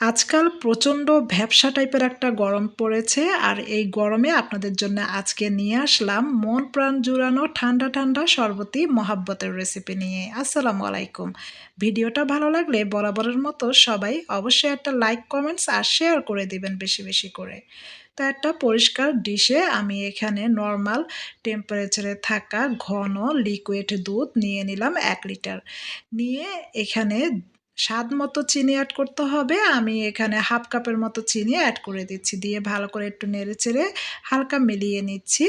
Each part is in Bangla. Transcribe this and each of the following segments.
আজকাল প্রচণ্ড ভ্যাপসা টাইপের একটা গরম পড়েছে আর এই গরমে আপনাদের জন্য আজকে নিয়ে আসলাম মন প্রাণ জুড়ানো ঠান্ডা ঠান্ডা শরবতি মহাব্বতের রেসিপি নিয়ে। আসসালামু আলাইকুম। ভিডিওটা ভালো লাগলে বরাবরের মতো সবাই অবশ্যই একটা লাইক কমেন্টস আর শেয়ার করে দিবেন বেশি বেশি করে। তো একটা পরিষ্কার ডিশে আমি এখানে নর্মাল টেম্পারেচারে থাকা ঘন লিকুইড দুধ নিয়ে নিলাম এক লিটার নিয়ে এখানে স্বাদ মতো চিনি অ্যাড করতে হবে। আমি এখানে হাফ কাপের মতো চিনি অ্যাড করে দিচ্ছি। দিয়ে ভালো করে একটু নেড়ে চেড়ে হালকা মিলিয়ে নিচ্ছি।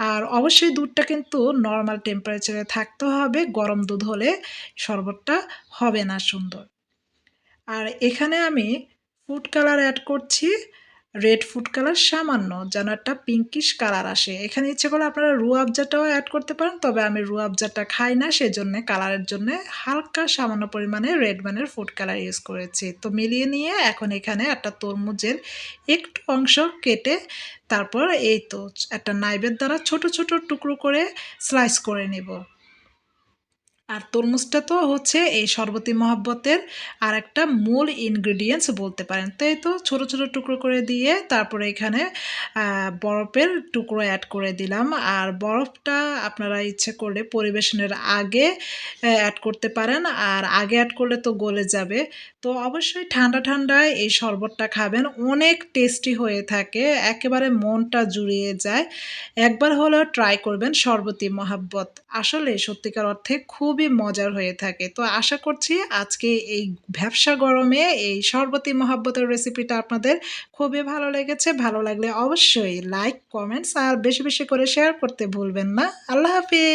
আর অবশ্যই দুধটা কিন্তু নর্মাল টেম্পারেচারে থাকতে হবে। গরম দুধ হলে শরবতটা হবে না সুন্দর। আর এখানে আমি ফুড কালার অ্যাড করছি। রেড ফুড কালার সামান্য, যেন একটা পিঙ্কিশ কালার আসে। এখানে ইচ্ছে করে আপনারা রু আবজাটাও অ্যাড করতে পারেন, তবে আমি রু আবজাটা খাই না সেই সেজন্য কালারের জন্য হালকা সামান্য পরিমাণে রেড ম্যানের ফুড কালার ইউজ করেছি। তো মিলিয়ে নিয়ে এখন এখানে একটা তরমুজের একটু অংশ কেটে তারপর এই তো একটা নাইবের দ্বারা ছোট ছোট টুকরো করে স্লাইস করে নেব। আর তরমুজটা তো হচ্ছে এই শরবতী মহাব্বতের আর একটা মূল ইনগ্রেডিয়েন্টস বলতে পারেন। তো এই তো ছোটো ছোটো টুকরো করে দিয়ে তারপরে এখানে বরফের টুকরো অ্যাড করে দিলাম। আর বরফটা আপনারা ইচ্ছে করলে পরিবেশনের আগে অ্যাড করতে পারেন। আর আগে অ্যাড করলে তো গলে যাবে। তো অবশ্যই ঠান্ডা ঠান্ডায় এই শরবতটা খাবেন। অনেক টেস্টি হয়ে থাকে, একেবারে মনটা জুড়িয়ে যায়। একবার হলেও ট্রাই করবেন শরবতী মহাব্বত। আসলে সত্যিকার অর্থে খুবই খুবই মজার হয়ে থাকে। তো আশা করছি আজকে এই ব্যবসা গরমে এই শরবতি মহাব্বতের রেসিপিটা আপনাদের খুবই ভালো লেগেছে। ভালো লাগলে অবশ্যই লাইক কমেন্টস আর বেশি বেশি করে শেয়ার করতে ভুলবেন না। আল্লাহ হাফিজ!